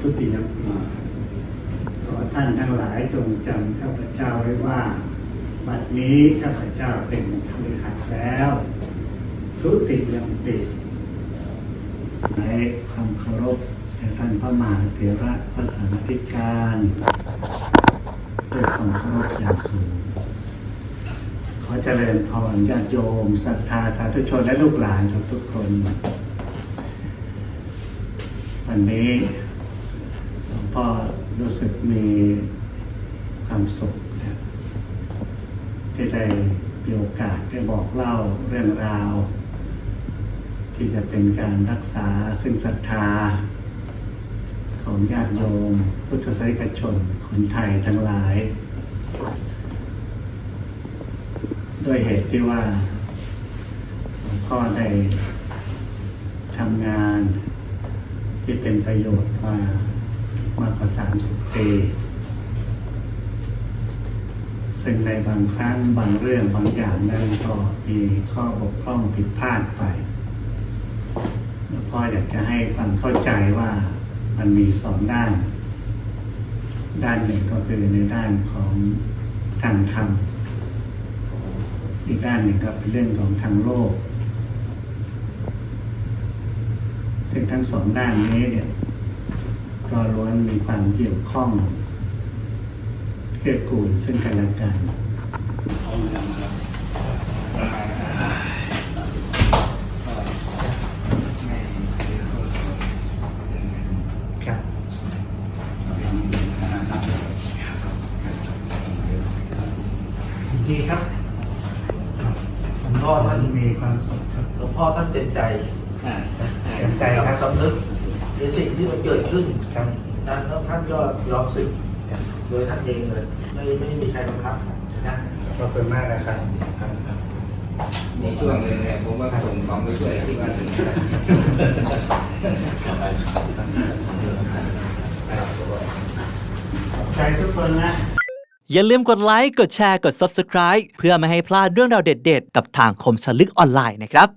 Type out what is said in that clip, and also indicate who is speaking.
Speaker 1: ทุติยมปีขอท่านทั้งหลายจงจำข้าพเจ้าไว้ว่า บัดนี้ข้าพเจ้าเป็นคฤหัสถ์แล้ว ทุติยมปีในความเคารพแด่ท่านพระมหาเถระพระสาธิการด้วยความเคารพอย่างสูงขอเจริญพรญาติโยมศรัทธาสาธุชนและลูกหลานทุกทุกๆคน วันนี้ หลวงพ่อรู้สึกมีความสุขนะที่ได้มีโอกาสได้บอกเล่าเรื่องราว ที่จะเป็นการรักษาซึ่งศรัทธา ของญาติโยม พุทธศาสนิกชนคนไทยทั้งหลาย ด้วยเหตุที่ว่าหลวงพ่อได้ทำงานที่เป็นประโยชน์มา มากกว่า 30 ปี ซึ่งในบางครั้งบางเรื่องบางอย่างนั้นก็มีข้อบกพร่องผิดพลาดไปหลวงพ่ออยากจะให้ความเข้าใจว่ามันมีสองด้าน ด้านหนึ่งก็คือในด้านของทางธรรม อีกด้านหนึ่งก็เป็นเรื่องของทางโลกถึงทั้งสองด้านนี้เนี่ย ก็ล้วนมีความเกี่ยวข้องเกื้อกูลซึ่งกันและกันครับดีครับ
Speaker 2: หลวงพ่อท่าน
Speaker 1: มีความสุขครับ
Speaker 2: หลวงพ่อท่านเต็มใจ
Speaker 1: เต็มใจครับ
Speaker 2: สำนึก ในสิ่งที่มันเกิดขึ้น
Speaker 1: ครับ
Speaker 2: นะแล้วท่านก็ยอมสึกโดยท่านเองเลยไม่ไม่มีใครบังคับนะ
Speaker 1: ขอบคุณมากนะครับ
Speaker 2: ครับครับ
Speaker 3: ในช่วงหนึงเนี่ยผมก็ส่งของไปช่วยที่บ้านถึงนะครับ
Speaker 1: ขอบใจทุกคนนะ
Speaker 4: อย่าลืมกดไลค์ กดแชร์ กด Subscribe เพื่อไม่ให้พลาดเรื่องราวเด็ดๆ กับทางคมสนลึกออนไลน์นะครับ